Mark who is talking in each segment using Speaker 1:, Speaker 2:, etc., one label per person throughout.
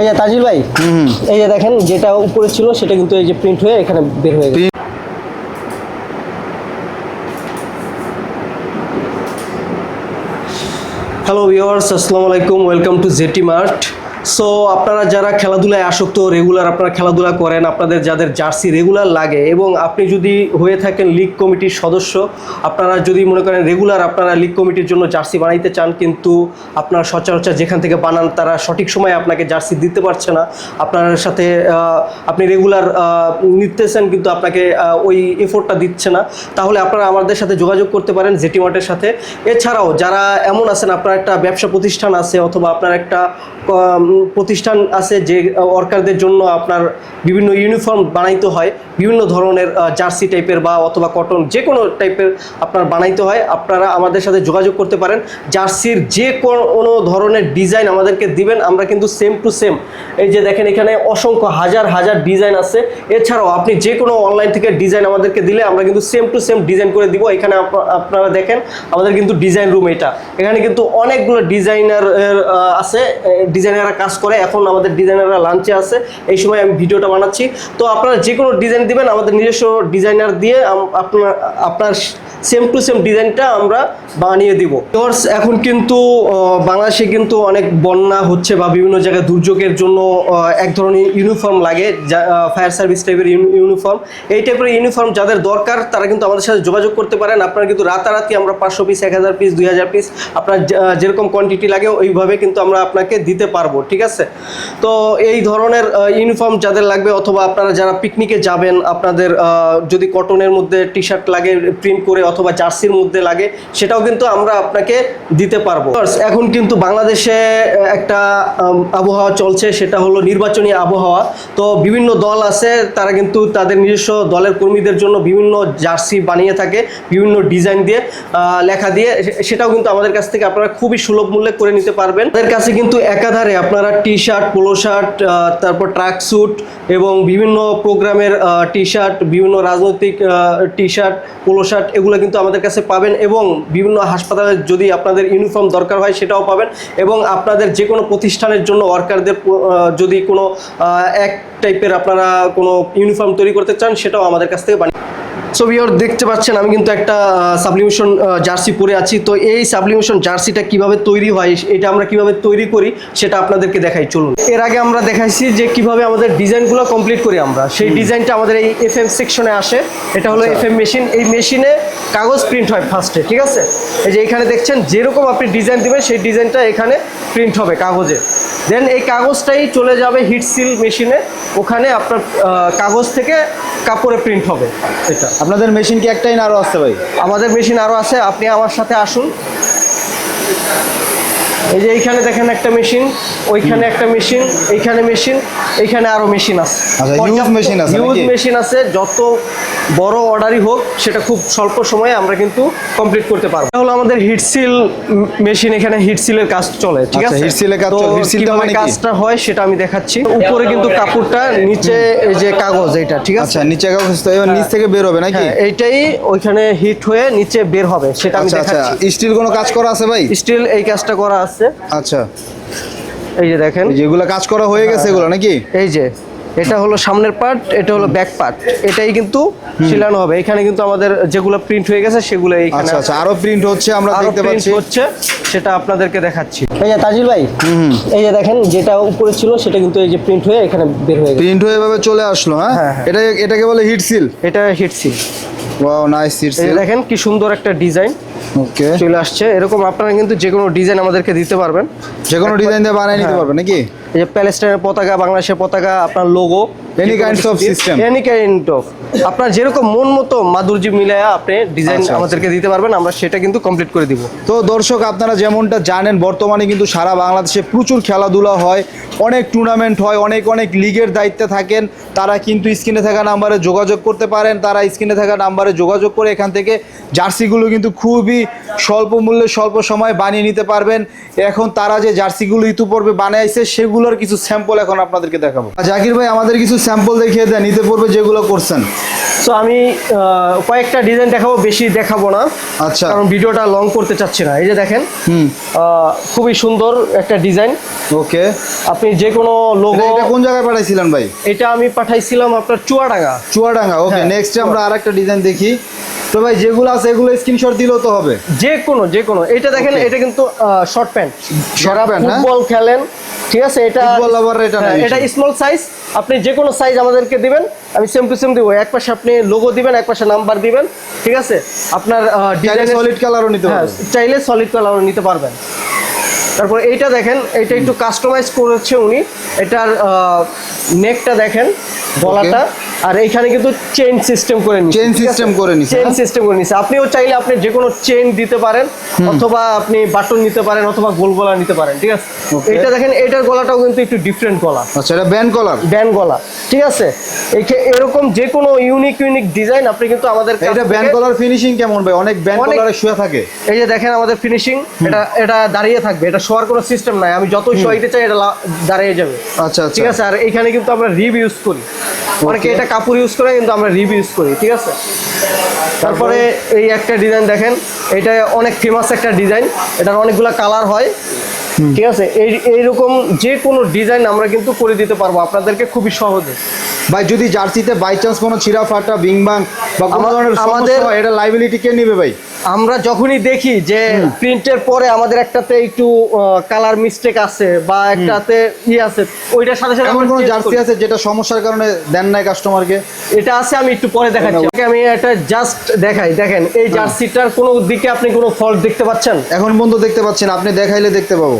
Speaker 1: এই যে তাজিল ভাই এই যে দেখেন যেটা উপরে ছিল সেটা কিন্তু এই যে প্রিন্ট হয়ে এখানে বের হয়ে গেছে। হ্যালো ভিওয়ার্স আসসালামু আলাইকুম welcome to JT Mart so আপনারা যারা খেলাধুলায় আসক্ত রেগুলার আপনারা খেলাধুলা করেন, আপনাদের যাদের জার্সি রেগুলার লাগে এবং আপনি যদি হয়ে থাকেন লিগ কমিটির সদস্য, আপনারা যদি মনে করেন রেগুলার আপনারা লিগ কমিটির জন্য জার্সি বানাইতে চান, কিন্তু আপনার সচরাচর যেখান থেকে বানান তারা সঠিক সময়ে আপনাকে জার্সি দিতে পারছে না। আপনার সাথে আপনি রেগুলার নিতেছেন, কিন্তু আপনাকে ওই এফোর্টটা দিচ্ছে না। তাহলে আপনারা আমাদের সাথে যোগাযোগ করতে পারেন জেটি মার্টের সাথে। এছাড়াও যারা এমন আছেন, আপনার একটা ব্যবসা প্রতিষ্ঠান আছে, অথবা আপনার একটা প্রতিষ্ঠান আছে যে ওয়ার্কারদের জন্য আপনার বিভিন্ন ইউনিফর্ম বানাইতে হয়, বিভিন্ন ধরনের জার্সি টাইপের বা অথবা কটন যে কোনো টাইপের আপনার বানাইতে হয়। আপনারা আমাদের সাথে যোগাযোগ করতে পারেন। জার্সির যে কোনো ধরনের ডিজাইন আমাদেরকে দিবেন, আমরা কিন্তু সেম টু সেম এই যে দেখেন, এখানে অসংখ্য হাজার হাজার ডিজাইন আছে। এছাড়াও আপনি যে কোনো অনলাইন থেকে ডিজাইন আমাদেরকে দিলে আমরা কিন্তু সেম টু সেম ডিজাইন করে দিব। এখানে আপ- আপনারা দেখেন, আমাদের কিন্তু ডিজাইন রুম এটা। এখানে কিন্তু অনেকগুলো ডিজাইনার আছে। ডিজাইনাররা কাজ করে, এখন আমাদের ডিজাইনাররা লাঞ্চে আছে। এই সময় আমি ভিডিওটা বানাচ্ছি। তো আপনারা যে কোনো ডিজাইন দিবেন, আমাদের নিজস্ব ডিজাইনার দিয়ে আপনার আপনার সেম টু সেম ডিজাইনটা আমরা বানিয়ে দিব। Viewers, এখন কিন্তু বাংলাদেশে কিন্তু অনেক বন্যা হচ্ছে বা বিভিন্ন জায়গায় দুর্যোগের জন্য এক ধরনের ইউনিফর্ম লাগে ফায়ার সার্ভিস টাইপের ইউনিফর্ম এই টাইপের ইউনিফর্ম যাদের দরকার তারা কিন্তু আমাদের সাথে যোগাযোগ করতে পারেন। আপনারা কিন্তু রাতারাতি আমরা পাঁচশো পিস এক হাজার পিস দুই হাজার পিস আপনার যেরকম কোয়ান্টিটি লাগে ওইভাবে কিন্তু আমরা আপনাকে দিতে পারব ঠিক আছে? তো এই ধরনের ইউনিফর্ম যাদের লাগবে অথবা আপনারা যারা পিকনিকে যাবেন আপনাদের যদি কটনের মধ্যে টি শার্ট লাগে প্রিন্ট করে অথবা জার্সির মধ্যে লাগে, সেটাও কিন্তু আমরা আপনাকে দিতে পারব। এখন কিন্তু বাংলাদেশে একটা আবহাওয়া চলছে, সেটা হলো নির্বাচনী আবহাওয়া। তো বিভিন্ন দল আছে, তারা কিন্তু তাদের নিজস্ব দলের কর্মীদের জন্য বিভিন্ন জার্সি বানিয়ে থাকে, বিভিন্ন ডিজাইন দিয়ে লেখা দিয়ে সেটাও কিন্তু আমাদের কাছ থেকে আপনারা খুবই সুলভ মূল্যে করে নিতে পারবেন। তাদের কাছে কিন্তু একাধারে আপনারা টি শার্ট পোলো শার্ট তারপর ট্রাক স্যুট এবং বিভিন্ন প্রোগ্রামের টি শার্ট বিভিন্ন রাজনৈতিক টি শার্ট পোলো শার্ট এগুলো কিন্তু আমাদের কাছে পাবেন এবং বিভিন্ন হাসপাতালে যদি আপনাদের ইউনিফর্ম দরকার হয় সেটাও পাবেন এবং আপনাদের যে কোনো প্রতিষ্ঠানের জন্য ওয়ার্কারদের যদি কোনো এক টাইপের আপনারা কোনো ইউনিফর্ম তৈরি করতে চান সেটাও আমাদের কাছ থেকে বানিয়ে সো ভিওর দেখতে পাচ্ছেন আমি কিন্তু একটা সাবলিমেশন জার্সি পরে আছি। তো এই সাবলিমেশন জার্সিটা কীভাবে তৈরি হয় এটা আমরা কীভাবে তৈরি করি সেটা আপনাদেরকে দেখাই। চলুন। এর আগে আমরা দেখাইছি যে কীভাবে আমাদের ডিজাইনগুলো কমপ্লিট করি আমরা। সেই ডিজাইনটা আমাদের এই এফ এম সেকশনে আসে। এটা হলো এফ এম মেশিন এই মেশিনে কাগজ প্রিন্ট হয় ফার্স্টে ঠিক আছে? এই যে এখানে দেখছেন যেরকম আপনি ডিজাইন দেবেন সেই ডিজাইনটা এখানে প্রিন্ট হবে কাগজে। দেন এই কাগজটাই চলে যাবে হিট সিল মেশিনে ওখানে আপনার কাগজ থেকে কাপড়ে প্রিন্ট হবে। এটা।
Speaker 2: আপনাদের মেশিন কি একটাই না আরও আসতে ভাই?
Speaker 1: আমাদের মেশিন আরও আছে আপনি আমার সাথে আসুন। এই যে এইখানে দেখেন একটা মেশিন ওইখানে একটা মেশিন এইখানে মেশিন এইখানে আরও মেশিন আছে।
Speaker 2: আচ্ছা, huge machine আছে নাকি?
Speaker 1: মেশিন আছে যত বড় অর্ডারই হোক সেটা খুব স্বল্প সময়ে আমরা কিন্তু কমপ্লিট করতে পারব। এটা হলো আমাদের হিট সিল মেশিন এখানে হিট সিলের কাজ চলে ঠিক
Speaker 2: আচ্ছা,
Speaker 1: আছে?
Speaker 2: এর কাজ চলে। seal মানে
Speaker 1: কাজটা হয় সেটা আমি দেখাচ্ছি। উপরে কিন্তু কাপড়টা নিচে এই যে কাগজ এটা ঠিক আছে?
Speaker 2: আচ্ছা নিচে কাগজ তো নিচ থেকে বের হবে নাকি?
Speaker 1: হ্যাঁ এইটাই ওইখানে হিট হয়ে নিচে বের হবে সেটা আমি
Speaker 2: আচ্ছা আচ্ছা
Speaker 1: দেখাচ্ছি।
Speaker 2: স্টিল কোনো কাজ করা আছে ভাই?
Speaker 1: স্টিল এই কাজটা করা আছে।
Speaker 2: আচ্ছা।
Speaker 1: এই যে দেখেন।
Speaker 2: যেগুলো কাজ করা হয়ে গেছে এগুলো নাকি?
Speaker 1: এই যে এটা হলো সামনের পার্ট এটা হলো ব্যাক পার্ট এটাই কিন্তু শিলানো হবে। এখানে কিন্তু আমাদের যেগুলো প্রিন্ট হয়ে গেছে সেগুলো এইখানে
Speaker 2: আচ্ছা আচ্ছা। আরও প্রিন্ট হচ্ছে আমরা
Speaker 1: আরও
Speaker 2: দেখতে পাচ্ছি।
Speaker 1: হচ্ছে সেটা আপনাদেরকে দেখাচ্ছি। এই যে তাজিল ভাই এই যে দেখেন যেটা উপরে ছিল সেটা কিন্তু এই যে প্রিন্ট হয়ে এখানে বের হয়ে গেছে।
Speaker 2: প্রিন্ট হয়ে এভাবে চলে আসলো হ্যাঁ?
Speaker 1: হ্যাঁ, হ্যাঁ।
Speaker 2: এটা এটাকে বলে হিট সিল
Speaker 1: এটা heat seal
Speaker 2: wow nice heat seal
Speaker 1: দেখেন কি সুন্দর একটা ডিজাইন
Speaker 2: ওকে
Speaker 1: চলে আসছে। এরকম আপনারা কিন্তু যে কোনো ডিজাইন আমাদেরকে দিতে পারবেন।
Speaker 2: যে কোনো ডিজাইন দিয়ে বানিয়ে নিতে
Speaker 1: হ্যাঁ।
Speaker 2: পারবে নাকি?
Speaker 1: এই যে প্যালেস্টাইনের পতাকা বাংলাদেশের পতাকা আপনার logo
Speaker 2: Any kinds of system.
Speaker 1: Any kind of আপনার যেরকম মন মতো মাধুর্য মিলায়া আপনি ডিজাইন
Speaker 2: আচ্ছা,
Speaker 1: আমাদেরকে দিতে পারবেন আমরা সেটা কিন্তু কমপ্লিট করে দিব।
Speaker 2: তো দর্শক আপনারা যেমনটা জানেন বর্তমানে কিন্তু সারা বাংলাদেশে প্রচুর খেলাধুলা হয় অনেক টুর্নামেন্ট হয় অনেক অনেক লিগের দায়িত্বে থাকেন তারা কিন্তু স্ক্রিনে থাকা নাম্বারে যোগাযোগ করতে পারেন তারা স্ক্রিনে থাকা নাম্বারে যোগাযোগ করে এখান থেকে জার্সিগুলো কিন্তু খুবই স্বল্প মূল্যে, স্বল্প সময়ে বানিয়ে নিতে পারবেন। এখন তারা যে জার্সিগুলো ইতিপূর্বে বানাইছে সেগুলোর কিছু স্যাম্পল এখন আপনাদেরকে দেখাবো। জাকির ভাই, আমাদের কিছু স্যাম্পল দেখিয়ে দেন ইতিপূর্বে যেগুলো করছেন।
Speaker 1: সো আমি কয়েকটা ডিজাইন দেখাবো বেশি দেখাবো না।
Speaker 2: আচ্ছা।
Speaker 1: কারণ ভিডিওটা লং করতে চাচ্ছি না। এই যে দেখেন
Speaker 2: হুম।
Speaker 1: খুবই সুন্দর একটা ডিজাইন
Speaker 2: ওকে
Speaker 1: আপনি যে কোনো লোগো
Speaker 2: এটা কোন জায়গায় পাঠাইছিলেন ভাই?
Speaker 1: এটা আমি পাঠাইছিলাম আপনার চুয়াডাঙ্গা।
Speaker 2: চুয়াডাঙ্গা ওকে
Speaker 1: হ্যাঁ,
Speaker 2: নেক্সট আমরা আরেকটা ডিজাইন দেখি। তো ভাই যেগুলো আছে এগুলো স্ক্রিনশট দিলেও তো হবে।
Speaker 1: যে কোনো যে কোনো। এটা দেখেন এটা কিন্তু শর্ট প্যান্ট
Speaker 2: Short প্যান্ট হ্যাঁ?
Speaker 1: ফুটবল খেলেন ঠিক আছে এটা
Speaker 2: Football lover এটা
Speaker 1: হ্যাঁ, এটা স্মল সাইজ আপনি যে কোনো সাইজ আমাদেরকে দিবেন। আমি সেম টু সেম দিব। এক পাশে আপনি লোগো দিবেন এক পাশে নাম্বার দিবেন ঠিক আছে? আপনার ডিজাইন
Speaker 2: সলিড কালারও নিতে
Speaker 1: পারবেন।
Speaker 2: হবে
Speaker 1: চাইলে সলিড কালারও নিতে পারবেন। তারপর এইটা দেখেন এটা একটু কাস্টমাইজ করেছে উনি। এটার নেকটা দেখেন গলাটা। আর এইখানে কিন্তু চেইন সিস্টেম করে নিচ্ছে
Speaker 2: Chain system করে নিছে,
Speaker 1: চেইন
Speaker 2: হ্যাঁ?
Speaker 1: সিস্টেম করে নিচ্ছে আপনিও চাইলে আপনি যে কোনো চেইন দিতে পারেন অথবা আপনি বাটন নিতে পারেন অথবা গোল গলা নিতে পারেন ঠিক আছে? এটা দেখেন এটার গলাটাও কিন্তু একটু ডিফারেন্ট গলা
Speaker 2: আচ্ছা এটা ব্যান্ড কলার
Speaker 1: ব্যান্ড গলা ঠিক আছে? এরকম যে কোনো ইউনিক ইউনিক ডিজাইন আপনি কিন্তু আমাদের
Speaker 2: এটা ব্যান্ড গলার ফিনিশিং কেমন ভাই? অনেক ব্যান্ড কলারে শুয়ে থাকে।
Speaker 1: এই যে দেখেন আমাদের ফিনিশিং এটা এটা দাঁড়িয়ে থাকবে। এটা শোয়ার কোনো সিস্টেম নাই। আমি যতই শোয়াইতে চাই এটা দাঁড়িয়ে যাবে।
Speaker 2: আচ্ছা আচ্ছা।
Speaker 1: ঠিক আছে? আর এখানে কিন্তু আমরা রিব ইউজ করি। অনেকে এটা কাপড় ইউজ করে কিন্তু আমরা রিব ইউজ করি ঠিক আছে? তারপরে? এই একটা ডিজাইন দেখেন এটা অনেক ফেমাস একটা ডিজাইন এটার অনেকগুলো কালার হয় ঠিক আছে? এই এইরকম যে কোনো ডিজাইন আমরা কিন্তু করে দিতে পারব আপনাদেরকে খুবই সহজে।
Speaker 2: ভাই যদি জার্সিতে বাই চান্স কোনো ছিঁড়া ফাটা বিং বাং বা কোনো ধরনের
Speaker 1: আমাদের-
Speaker 2: এটা লাইবিলিটি কে নেবে ভাই?
Speaker 1: আমরা যখনই দেখি যে প্রিন্টের পরে আমাদের একটাতে একটু কালার মিস্টেক আছে বা একটাতে ই আছে ওইটার সাথে সাথে
Speaker 2: এমন কোনো জার্সি আছে যেটা সমস্যার কারণে দেন নাই কাস্টমারকে
Speaker 1: এটা আছে আমি একটু পরে দেখাচ্ছি। আমি এটা জাস্ট দেখাই দেখেন এই জার্সিটার কোনো দিকে আপনি কোনো ফল্ট দেখতে পাচ্ছেন?
Speaker 2: এখন বন্ধু দেখতে পাচ্ছেন আপনি দেখাইলে দেখতে পাবো।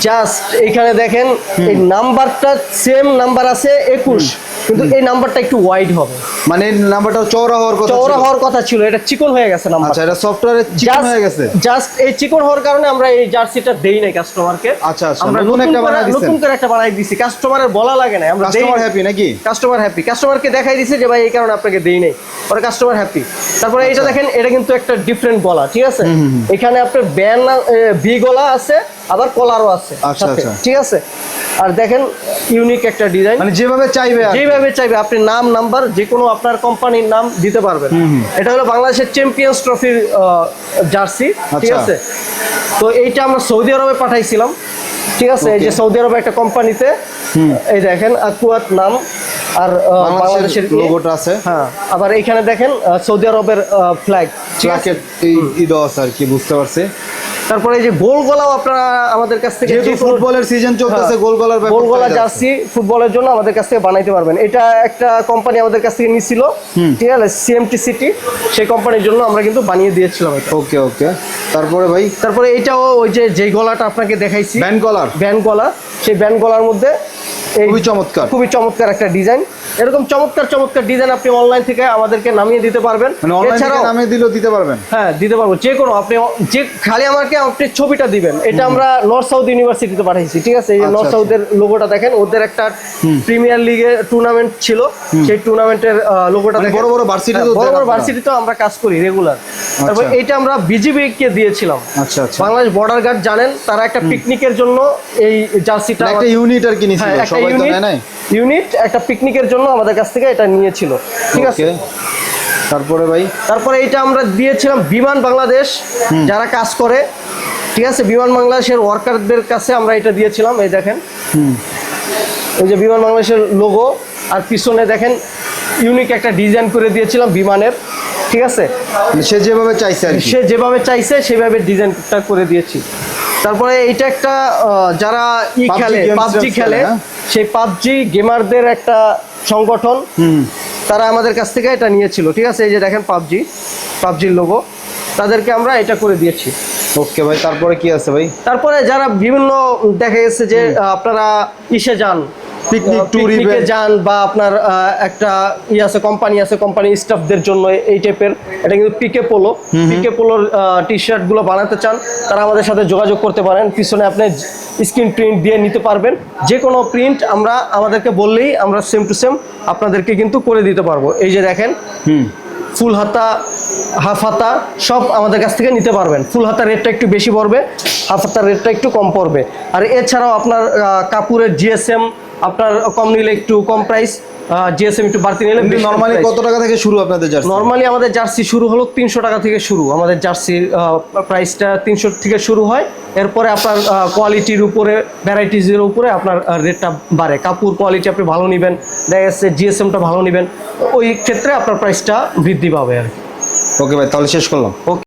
Speaker 1: জাস্ট এখানে দেখেন এই নাম্বারটা সেম নাম্বার আছে একুশ। কিন্তু এই নাম্বারটা একটু ওয়াইড হবে।
Speaker 2: মানে নাম্বারটা চওড়া হওয়ার কথা
Speaker 1: চওড়া হওয়ার কথা ছিল এটা চিকন হয়ে গেছে নাম্বার।
Speaker 2: আচ্ছা এটা সফটওয়্যারে চিকন হয়ে গেছে।
Speaker 1: জাস্ট এই চিকন হওয়ার কারণে আমরা এই জার্সিটা দেই নাই কাস্টমারকে
Speaker 2: আচ্ছা, আচ্ছা,
Speaker 1: আমরা
Speaker 2: নতুন একটা
Speaker 1: করে
Speaker 2: বানায় দিছেন।
Speaker 1: নতুন করে একটা বানাই দিছি। কাস্টমারের বলা লাগে না আমরা
Speaker 2: কাস্টমার হ্যাপি নাকি?
Speaker 1: কাস্টমার হ্যাপি কাস্টমারকে দেখাই দিছে যে ভাই এই কারণে আপনাকে দেই নাই। পরে কাস্টমার হ্যাপি তারপরে এটা
Speaker 2: আচ্ছা।
Speaker 1: দেখেন এটা কিন্তু একটা ডিফারেন্ট গলা ঠিক আছে? এখানে আপনার ব্যান ভি গলা আছে আবার কলারও আছে
Speaker 2: আচ্ছা, আচ্ছা।
Speaker 1: ঠিক আছে? আর দেখেন ইউনিক একটা ডিজাইন
Speaker 2: মানে যেভাবে চাইবে
Speaker 1: যেভাবে চাইবে আপনি নাম নাম্বার যে কোনো আপনার কোম্পানির নাম দিতে পারবেন। এটা হলো বাংলাদেশের চ্যাম্পিয়ন্স ট্রফির জার্সি ঠিক। আছে? তো এইটা আমরা সৌদি আরবে পাঠাইছিলাম ঠিক আছে? এই যে সৌদি আরবে একটা কোম্পানিতে এই দেখেন আকুয়াত নাম আর
Speaker 2: বাংলাদেশের। লোগোটা আছে।
Speaker 1: হ্যাঁ আবার এখানে দেখেন সৌদি আরবের ফ্ল্যাগ ঠিক আছে?
Speaker 2: এই ইদো আছে আর কি বুঝতে পারছি।
Speaker 1: তারপরে এই যে গোল গলাও আপনারা আমাদের কাছ থেকে
Speaker 2: যেহেতু ফুটবলের সিজন চলতেছে গোল গলার
Speaker 1: গোল গলা জার্সি ফুটবলের জন্য আমাদের কাছ থেকে বানাইতে পারবেন। এটা একটা কোম্পানি আমাদের কাছ থেকে নিছিল ঠিক আছে? সিএমটি সিটি সেই কোম্পানির জন্য আমরা কিন্তু বানিয়ে দিয়েছিলাম
Speaker 2: ওকে ওকে তারপরে ভাই?
Speaker 1: তারপরে এইটাও ওই যে যেই গলাটা আপনাকে দেখাইছি
Speaker 2: ব্যান্ড গলার
Speaker 1: ব্যান্ড গলা সেই ব্যান্ড গলার মধ্যে এই
Speaker 2: খুবই চমৎকার।
Speaker 1: খুবই চমৎকার একটা ডিজাইন এরকম চমৎকার চমৎকার ডিজাইন আপনি অনলাইন থেকে আমাদেরকে নামিয়ে দিতে পারবেন।
Speaker 2: মানে
Speaker 1: এছাড়াও
Speaker 2: থেকে দিলেও দিতে পারবেন।
Speaker 1: হ্যাঁ দিতে পারব। যে কোনো আপনি যে খালি আমাকে আপনি ছবিটা দিবেন এটা আমরা নর্থ সাউথ ইউনিভার্সিটিতে পাঠাইছি ঠিক আছে? এই
Speaker 2: আচ্ছা,
Speaker 1: নর্থ। সাউথের লোগোটা দেখেন ওদের একটা প্রিমিয়ার লিগের টুর্নামেন্ট ছিল। সেই টুর্নামেন্টের লোগোটা
Speaker 2: মানে
Speaker 1: দেখেন।
Speaker 2: বড় বড় varsity
Speaker 1: হ্যাঁ,
Speaker 2: তো
Speaker 1: বড় বড়
Speaker 2: আপনারা।
Speaker 1: ভার্সিটিতেও আমরা কাজ করি রেগুলার তারপর
Speaker 2: আচ্ছা।
Speaker 1: এইটা আমরা বিজিবি কে দিয়েছিলাম।
Speaker 2: আচ্ছা আচ্ছা।
Speaker 1: বাংলাদেশ বর্ডার গার্ড জানেন তারা একটা পিকনিকের জন্য এই জার্সিটা
Speaker 2: মানে একটা ইউনিট আর কি নিছিল
Speaker 1: হ্যাঁ
Speaker 2: সবাই তো নেয়
Speaker 1: ইউনিট একটা পিকনিকের জন্য আমাদের কাছ থেকে এটা নিয়েছিল। ঠিক আছে?
Speaker 2: তারপরে ভাই?
Speaker 1: তারপরে এটা আমরা দিয়েছিলাম বিমান বাংলাদেশ যারা কাজ করে। ঠিক আছে? বিমান বাংলাদেশের ওয়ার্কারদের কাছে আমরা এটা দিয়েছিলাম এই দেখেন। এই যে বিমান বাংলাদেশের লোগো আর পিছনে দেখেন ইউনিক একটা ডিজাইন করে দিয়েছিলাম বিমানের। ঠিক আছে?
Speaker 2: মানে সে যেভাবে চাইছে আর কি।
Speaker 1: সে যেভাবে চাইছে সেভাবে ডিজাইনটা করে দিয়েছি। তারপরে এইটা একটা যারা ই খেলে পাবজি
Speaker 2: খেলে,
Speaker 1: খেলে
Speaker 2: হ্যাঁ?
Speaker 1: সেই পাবজি গেমারদের একটা সংগঠন। তারা আমাদের কাছ থেকে এটা নিয়েছিল ঠিক আছে? এই যে দেখেন পাবজি পাবজির লোগো তাদেরকে আমরা এটা করে দিয়েছি।
Speaker 2: ওকে ভাই তারপরে কি আছে ভাই?
Speaker 1: তারপরে যারা বিভিন্ন দেখা গেছে যে আপনারা ইসে যান
Speaker 2: Picnic
Speaker 1: এ
Speaker 2: event।
Speaker 1: যান বা আপনার একটা ই আছে কোম্পানি আছে কোম্পানি স্টাফদের জন্য এই টাইপের এটা কিন্তু পিকে পোলো পিকে পোলোর টি শার্টগুলো বানাতে চান তারা আমাদের সাথে যোগাযোগ করতে পারেন। পিছনে আপনি স্ক্রিন প্রিন্ট দিয়ে নিতে পারবেন। যে কোনো প্রিন্ট আমরা আমাদেরকে বললেই আমরা সেম টু সেম আপনাদেরকে কিন্তু করে দিতে পারব। এই যে দেখেন
Speaker 2: হুম।
Speaker 1: ফুল হাতা হাফ হাতা সব আমাদের কাছ থেকে নিতে পারবেন। ফুল হাতার রেটটা একটু বেশি পড়বে হাফ হাতার রেটটা একটু কম পড়বে। আর এছাড়াও আপনার কাপুরের জিএসএম আপনার কম নিলে একটু কম প্রাইস জিএসএম একটু বাড়তি নিলে
Speaker 2: নর্মালি কত টাকা থেকে শুরু আপনাদের জার্সি
Speaker 1: নর্মালি আমাদের জার্সি শুরু হলো তিনশো টাকা থেকে শুরু। আমাদের জার্সির প্রাইসটা তিনশো থেকে শুরু হয়। এরপরে আপনার কোয়ালিটির উপরে ভ্যারাইটিজের উপরে আপনার রেটটা বাড়ে। কাপড় কোয়ালিটি আপনি ভালো নেবেন দেখা যাচ্ছে জিএসএমটা ভালো নেবেন ওই ক্ষেত্রে আপনার প্রাইসটা বৃদ্ধি পাবে আর কি।
Speaker 2: ওকে ভাই তাহলে শেষ করলাম।
Speaker 1: ওকে